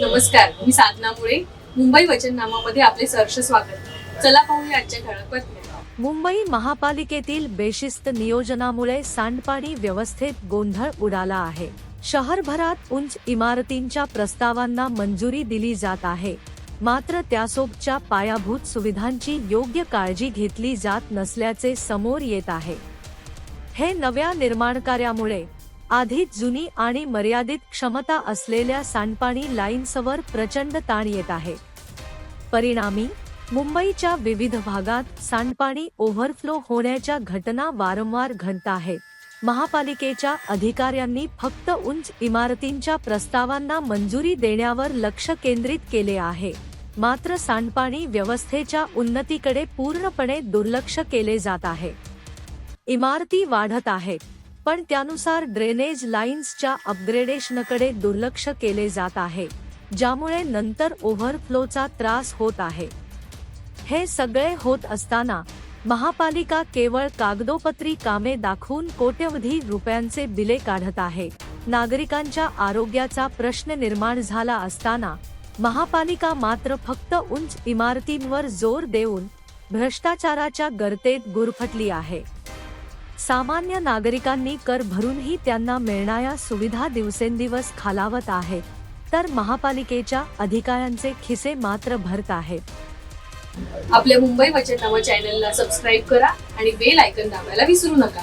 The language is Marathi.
नमस्कार मी साधना मुळे. मुंबई वचननामामध्ये आपले सहर्ष स्वागत. चला पाहूया आजच्या ठळक बातम्या. मुंबई महापालिकेतील बेशिस्त नियोजनामुळे सांडपाणी व्यवस्थेत गोंधळ उडाला आहे. शहरभरात उंच इमारतींच्या प्रस्तावांना मंजुरी दिली जात आहे. मात्र त्यासोबतच्या पायाभूत सुविधांची योग्य काळजी घेतली जात नसल्याचे समोर येत आहे. हे नव्या निर्माण कार्यामुळे आधीच जुनी आणि मर्यादित क्षमता असलेल्या सांडपाणी लाईन्सवर प्रचंड ताण येत आहे. परिणामी मुंबईच्या विविध भागात सांडपाणी ओव्हरफ्लो होण्याच्या घटना वारंवार घडत आहेत महापालिकेच्या अधिकाऱ्यांनी फक्त उंच इमारतींच्या प्रस्तावांना मंजुरी देण्यावर लक्ष केंद्रित केले आहे. मात्र सांडपाणी व्यवस्थेच्या उन्नतीकडे पूर्णपणे दुर्लक्ष केले जात आहे. इमारती वाढत आहेत. पण त्यानुसार ड्रेनेज लाईन्सच्या अपग्रेडेशनकडे दुर्लक्ष केले जात आहे ज्यामुळे नंतर ओव्हरफ्लोचा त्रास होत आहे. हे सगळे होत असताना महापालिका केवळ कागदोपत्री कामे दाखवून कोट्यवधी रुपयांचे बिले काढत आहे. नागरिकांच्या आरोग्याचा प्रश्न निर्माण झाला असताना महापालिका मात्र फक्त उंच इमारतींवर जोर देऊन भ्रष्टाचाराच्या गर्तेत गुरफटली आहे. सामान्य नागरिकांनी कर भरूनही त्यांना मिळणाऱ्या सुविधा दिवसेंदिवस खालावत आहेत तर महापालिकेच्या अधिकाऱ्यांचे खिसे मात्र भरत आहेत आपल्या मुंबई वचननामा चॅनलला सबस्क्राईब करा आणि बेल आयकन दाबायला विसरू नका.